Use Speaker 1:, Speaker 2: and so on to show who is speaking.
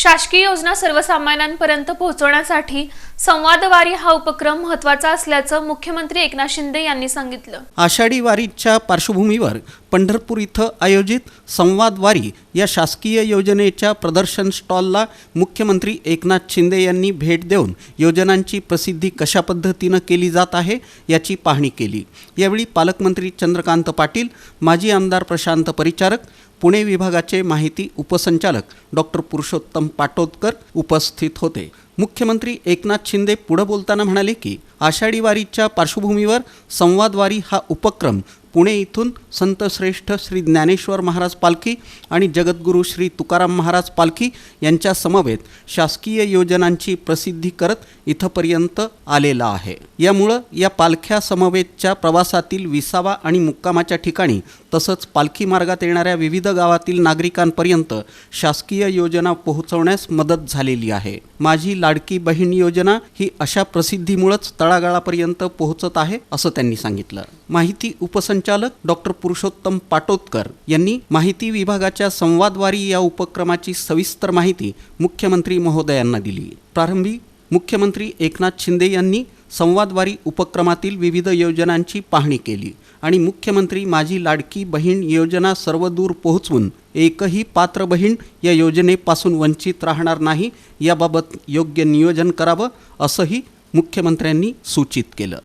Speaker 1: शासकीय योजना सर्वसामान्यांपर्यंत पोहोचवण्यासाठी संवादवारी हा उपक्रम महत्त्वाचा असल्याचं मुख्यमंत्री एकनाथ शिंदे यांनी सांगितलं.
Speaker 2: आषाढी वारीच्या पार्श्वभूमीवर पंढरपूर इथं आयोजित संवादवारी या शासकीय योजनेच्या प्रदर्शन स्टॉलला मुख्यमंत्री एकनाथ शिंदे यांनी भेट देऊन योजनांची प्रसिद्धी कशा पद्धतीनं केली जात आहे याची पाहणी केली. यावेळी पालकमंत्री चंद्रकांत पाटील माजी आमदार प्रशांत परिचारक पुणे विभागाचे माहिती उपसंचालक डॉक्टर पुरुषोत्तम पाटोदकर उपस्थित होते. मुख्यमंत्री एकनाथ शिंदे पुढं बोलताना म्हणाले की आषाढी वारीच्या पार्श्वभूमीवर संवादवारी हा उपक्रम पुणे इथून संतश्रेष्ठ श्री ज्ञानेश्वर महाराज पालखी आणि जगद्गुरू श्री तुकाराम महाराज पालखी यांच्या समवेत शासकीय योजनांची प्रसिद्धी करत इथंपर्यंत आलेला आहे. यामुळं या पालख्या समवेतच्या प्रवासातील विसावा आणि मुक्कामाच्या ठिकाणी तसंच पालखी मार्गात येणाऱ्या विविध गावातील नागरिकांपर्यंत शासकीय योजना पोहोचवण्यास मदत झालेली आहे. माझी ला लाडकी बहीण योजना ही अशा प्रसिद्धीमुळंच तळागाळापर्यंत पोहोचत आहे असं त्यांनी सांगितलं. माहिती उपसंचालक डॉक्टर पुरुषोत्तम पाटोदकर यांनी माहिती विभागाच्या संवादवारी या उपक्रमाची सविस्तर माहिती मुख्यमंत्री महोदयांना दिली. प्रारंभी मुख्यमंत्री एकनाथ शिंदे यांनी संवादवारी उपक्रमातील विविध योजनांची पाहणी केली आणि मुख्यमंत्री माझी लाडकी बहीण योजना सर्वदूर पोहोचवून एकही पात्र बहीण या योजनेपासून वंचित राहणार नाही याबाबत योग्य नियोजन करावं असंही मुख्यमंत्र्यांनी सूचित केलं.